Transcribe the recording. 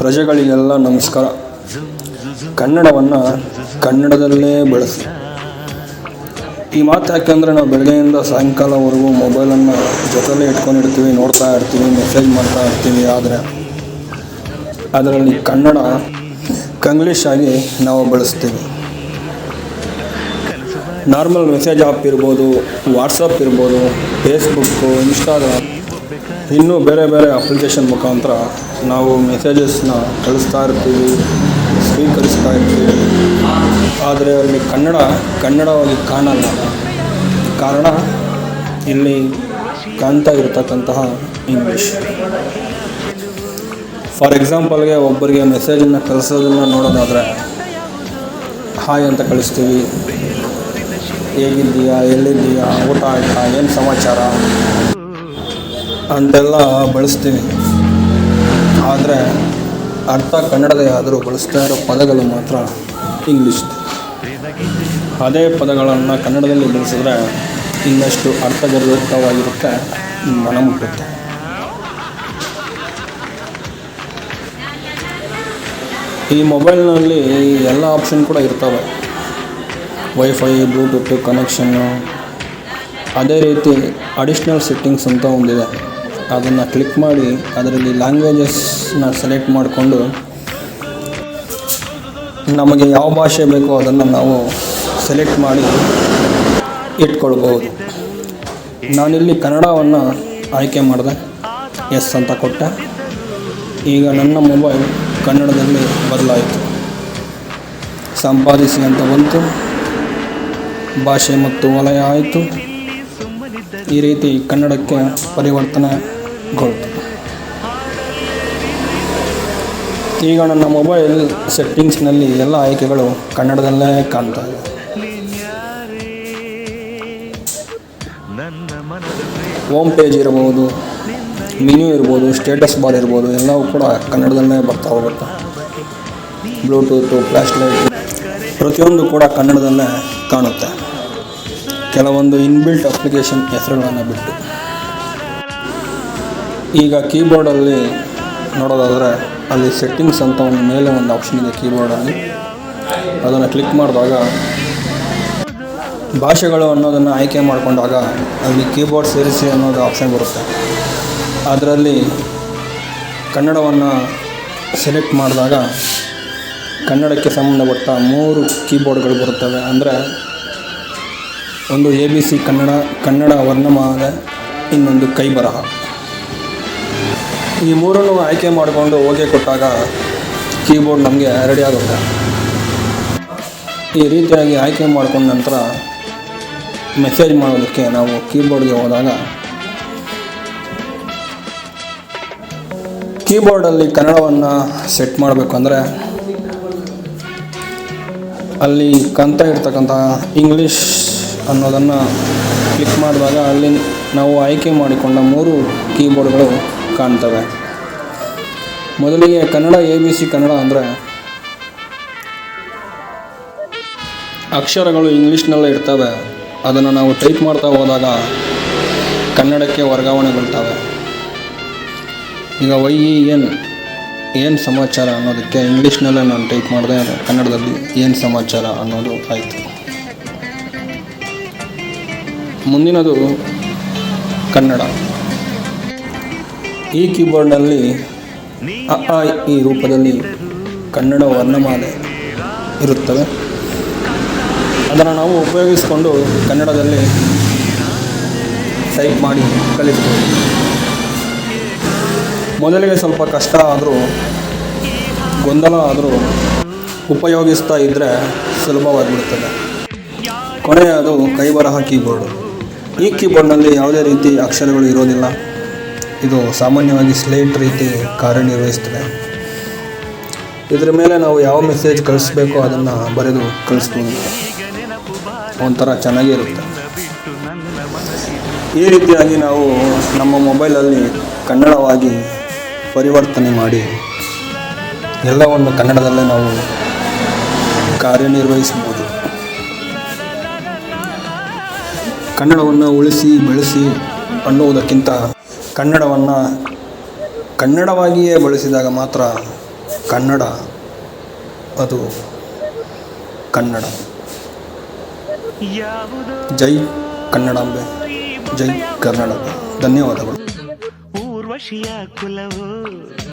ಪ್ರಜೆಗಳಿಗೆಲ್ಲ ನಮಸ್ಕಾರ. ಕನ್ನಡವನ್ನು ಕನ್ನಡದಲ್ಲೇ ಬಳಸಿ. ಈ ಮಾತು ಯಾಕೆಂದರೆ ನಾವು ಬೆಳಗ್ಗೆಯಿಂದ ಸಾಯಂಕಾಲವರೆಗೂ ಮೊಬೈಲನ್ನು ಜೊತೆಲೇ ಇಟ್ಕೊಂಡಿರ್ತೀವಿ ನೋಡ್ತಾ ಇರ್ತೀವಿ ಮೆಸೇಜ್ ಮಾಡ್ತಾ ಇರ್ತೀವಿ ಆದರೆ. ಅದರಲ್ಲಿ ಕನ್ನಡ ಕಂಗ್ಲೀಷ್ ಆಗಿ ನಾವು ಬಳಸ್ತೀವಿ. ನಾರ್ಮಲ್ ಮೆಸೇಜ್ ಆಪ್ ಇರ್ಬೋದು ವಾಟ್ಸಪ್ ಇರ್ಬೋದು ಫೇಸ್ಬುಕ್ಕು ಇನ್ಸ್ಟಾಗ್ರಾಮ್ ಇನ್ನೂ ಬೇರೆ ಬೇರೆ ಅಪ್ಲಿಕೇಶನ್ ಮುಖಾಂತರ ನಾವು ಮೆಸೇಜಸ್ನ ಕಳಿಸ್ತಾ ಇರ್ತೀವಿ, ಸ್ವೀಕರಿಸ್ತಾ ಇರ್ತೀವಿ. ಆದರೆ ಅಲ್ಲಿ ಕನ್ನಡ, ಕನ್ನಡವಾಗಿ ಕಾಣಲ್ಲ. ಕಾರಣ ಇಲ್ಲಿ ಕಾಣ್ತಾ ಇರತಕ್ಕಂತಹ ಇಂಗ್ಲೀಷ್ ಫಾರ್ ಎಕ್ಸಾಂಪಲ್ಗೆ ಒಬ್ಬರಿಗೆ ಮೆಸೇಜನ್ನು ಕಳಿಸೋದನ್ನು ನೋಡೋದಾದರೆ ಹಾಯ್ ಅಂತ ಕಳಿಸ್ತೀವಿ. ಹೇಗಿದ್ದೀಯಾ? ಎಲ್ಲಿದ್ದೀಯಾ? ಊಟ ಆಯ್ತಾ? ಏನು ಸಮಾಚಾರ? ಅಂತೆಲ್ಲ ಬಳಸ್ತೀವಿ. ಆದರೆ ಅರ್ಥ ಕನ್ನಡದೇ ಆದರೂ ಬಳಸ್ತಾ ಇರೋ ಪದಗಳು ಮಾತ್ರ ಇಂಗ್ಲೀಷ್. ಅದೇ ಪದಗಳನ್ನು ಕನ್ನಡದಲ್ಲಿ ಬಳಸಿದ್ರೆ ಇನ್ನಷ್ಟು ಅರ್ಥಗರ್ಭಿತವಾಗಿರುತ್ತೆ ಮನ ಮುಟ್ಟುತ್ತೆ ಈ ಮೊಬೈಲ್ನಲ್ಲಿ ಎಲ್ಲ ಆಪ್ಷನ್ ಕೂಡ ಇರ್ತವೆ. ವೈಫೈ, ಬ್ಲೂಟೂತ್, ಕನೆಕ್ಷನ್ನು. ಅದೇ ರೀತಿ ಅಡಿಷ್ನಲ್ ಸೆಟ್ಟಿಂಗ್ಸ್ ಅಂತ ಒಂದಿದೆ. ಅದನ್ನು ಕ್ಲಿಕ್ ಮಾಡಿ ಅದರಲ್ಲಿ ಲ್ಯಾಂಗ್ವೇಜಸ್ನ ಸೆಲೆಕ್ಟ್ ಮಾಡಿಕೊಂಡು ನಮಗೆ ಯಾವ ಭಾಷೆ ಬೇಕೋ ಅದನ್ನು ನಾವು ಸೆಲೆಕ್ಟ್ ಮಾಡಿ ಇಟ್ಕೊಳ್ಬೋದು ನಾನಿಲ್ಲಿ ಕನ್ನಡವನ್ನು ಆಯ್ಕೆ ಮಾಡಿದೆ. ಎಸ್ ಅಂತ ಕೊಟ್ಟೆ. ಈಗ ನನ್ನ ಮೊಬೈಲ್ ಕನ್ನಡದಲ್ಲಿ ಬದಲಾಯಿತು. ಸಂಪಾದಿಸಿ ಅಂತ ಬಂತು. ಭಾಷೆ ಮತ್ತು ವಲಯ ಆಯಿತು. ಈ ರೀತಿ ಕನ್ನಡಕ್ಕೆ ಪರಿವರ್ತನೆಗೊಳ್ತು ಈಗ ನನ್ನ ಮೊಬೈಲ್ ಸೆಟ್ಟಿಂಗ್ಸ್ನಲ್ಲಿ ಎಲ್ಲ ಆಯ್ಕೆಗಳು ಕನ್ನಡದಲ್ಲೇ ಕಾಣ್ತಾ ಇದೆ. ಹೋಮ್ ಪೇಜ್ ಇರ್ಬೋದು ಮೆನ್ಯೂ ಇರ್ಬೋದು ಸ್ಟೇಟಸ್ ಬಾರ್ ಇರ್ಬೋದು ಎಲ್ಲವೂ ಕೂಡ ಕನ್ನಡದಲ್ಲೇ ಬರ್ತಾ ಹೋಗುತ್ತೆ. ಬ್ಲೂಟೂತು ಫ್ಲಾಶ್ ಲೈಟ್ ಪ್ರತಿಯೊಂದು ಕೂಡ ಕನ್ನಡದಲ್ಲೇ ಕಾಣುತ್ತೆ. ಕೆಲವೊಂದು ಇನ್ಬಿಲ್ಟ್ ಅಪ್ಲಿಕೇಶನ್ ಹೆಸರುಗಳನ್ನು ಬಿಟ್ಟು. ಈಗ ಕೀಬೋರ್ಡಲ್ಲಿ ನೋಡೋದಾದರೆ ಅಲ್ಲಿ ಸೆಟ್ಟಿಂಗ್ಸ್ ಅಂತ ಒಂದು ಮೇಲೆ ಒಂದು ಆಪ್ಷನ್ ಇದೆ ಕೀಬೋರ್ಡಲ್ಲಿ ಅದನ್ನು ಕ್ಲಿಕ್ ಮಾಡಿದಾಗ ಭಾಷೆಗಳು ಅನ್ನೋದನ್ನು ಆಯ್ಕೆ ಮಾಡಿಕೊಂಡಾಗ ಅಲ್ಲಿ ಕೀಬೋರ್ಡ್ ಸೇರಿಸಿ ಅನ್ನೋದು ಆಪ್ಷನ್ ಬರುತ್ತೆ. ಅದರಲ್ಲಿ ಕನ್ನಡವನ್ನು ಸೆಲೆಕ್ಟ್ ಮಾಡಿದಾಗ ಕನ್ನಡಕ್ಕೆ ಸಂಬಂಧಪಟ್ಟ ಮೂರು ಕೀಬೋರ್ಡ್ಗಳು ಬರುತ್ತವೆ. ಅಂದರೆ ಒಂದು A B C Kannada Kannada ವರ್ಣಮಾಲೆ, ಇನ್ನೊಂದು ಕೈ ಬರಹ ಈ ಮೂರನ್ನು ಆಯ್ಕೆ ಮಾಡಿಕೊಂಡು ಓಕೆ ಕೊಟ್ಟಾಗ ಕೀಬೋರ್ಡ್ ನಮಗೆ ರೆಡಿ ಆಗುತ್ತೆ. ಈ ರೀತಿಯಾಗಿ ಆಯ್ಕೆ ಮಾಡಿಕೊಂಡ ನಂತರ ಮೆಸೇಜ್ ಮಾಡೋದಕ್ಕೆ ನಾವು ಕೀಬೋರ್ಡ್ಗೆ ಹೋದಾಗ ಕೀಬೋರ್ಡಲ್ಲಿ ಕನ್ನಡವನ್ನು ಸೆಟ್ ಮಾಡಬೇಕು ಅಂದರೆ ಅಲ್ಲಿ ಕಂತ ಇರ್ತಕ್ಕಂಥ ಇಂಗ್ಲೀಷ್ ಅನ್ನೋದನ್ನು ಕ್ಲಿಕ್ ಮಾಡಿದಾಗ ಅಲ್ಲಿ ನಾವು ಆಯ್ಕೆ ಮಾಡಿಕೊಂಡ ಮೂರು ಕೀಬೋರ್ಡ್ಗಳು ಕಾಣ್ತವೆ. ಮೊದಲಿಗೆ Kannada, A B C Kannada ಅಂದರೆ ಅಕ್ಷರಗಳು ಇಂಗ್ಲೀಷ್ನಲ್ಲೇ ಇರ್ತವೆ. ಅದನ್ನು ನಾವು ಟೈಪ್ ಮಾಡ್ತಾ ಹೋದಾಗ ಕನ್ನಡಕ್ಕೆ ವರ್ಗಾವಣೆ ವರ್ಗಾವಣೆಗೊಳ್ತವೆ. ಈಗ ವೈ, ಇ, ಎನ್ ಏನು ಸಮಾಚಾರ ಅನ್ನೋದಕ್ಕೆ ಇಂಗ್ಲೀಷ್ನಲ್ಲೇ ನಾನು ಟೈಪ್ ಮಾಡಿದೆ. ಕನ್ನಡದಲ್ಲಿ ಏನು ಸಮಾಚಾರ ಅನ್ನೋದು ಆಯಿತು. ಮುಂದಿನದು ಕನ್ನಡ. ಈ ಕೀಬೋರ್ಡ್ನಲ್ಲಿ ಅ ಆ ಈ ರೂಪದಲ್ಲಿ ಕನ್ನಡ ವರ್ಣಮಾಲೆ ಇರುತ್ತವೆ. ಅದನ್ನು ನಾವು ಉಪಯೋಗಿಸಿಕೊಂಡು ಕನ್ನಡದಲ್ಲಿ ಟೈಪ್ ಮಾಡಿ ಕಲಿತೀವಿ ಮೊದಲಿಗೆ ಸ್ವಲ್ಪ ಕಷ್ಟ ಆದರೂ ಗೊಂದಲ ಆದರೂ ಉಪಯೋಗಿಸ್ತಾ ಇದ್ದರೆ ಸುಲಭವಾಗಿಬಿಡ್ತದೆ. ಕೊನೆಯದು ಕೈಬರಹ ಕೀಬೋರ್ಡು. ಈ ಕೀಬೋರ್ಡ್ನಲ್ಲಿ ಯಾವುದೇ ರೀತಿ ಅಕ್ಷರಗಳು ಇರೋದಿಲ್ಲ. ಇದು ಸಾಮಾನ್ಯವಾಗಿ ಸ್ಲೇಟ್ ರೀತಿ ಕಾರ್ಯನಿರ್ವಹಿಸ್ತದೆ ಇದರ ಮೇಲೆ ನಾವು ಯಾವ ಮೆಸೇಜ್ ಕಳಿಸ್ಬೇಕೋ ಅದನ್ನು ಬರೆದು ಕಳಿಸ್ಬೋದು. ಒಂಥರ ಚೆನ್ನಾಗಿರುತ್ತೆ. ಈ ರೀತಿಯಾಗಿ ನಾವು ನಮ್ಮ ಮೊಬೈಲಲ್ಲಿ ಕನ್ನಡವಾಗಿ ಪರಿವರ್ತನೆ ಮಾಡಿ ಎಲ್ಲವನ್ನು ಕನ್ನಡದಲ್ಲೇ ನಾವು ಕಾರ್ಯನಿರ್ವಹಿಸ್ಬೋದು ಕನ್ನಡವನ್ನು ಉಳಿಸಿ, ಬೆಳೆಸಿ ಅನ್ನುವುದಕ್ಕಿಂತ ಕನ್ನಡವನ್ನು ಕನ್ನಡವಾಗಿಯೇ ಬಳಸಿದಾಗ ಮಾತ್ರ ಕನ್ನಡ ಅದು ಕನ್ನಡ. ಜೈ ಕನ್ನಡಾಂಬೆ. ಜೈ ಕರ್ನಾಟಕ. ಧನ್ಯವಾದಗಳು. ಊರ್ವಶಿಯ ಕುಲವು.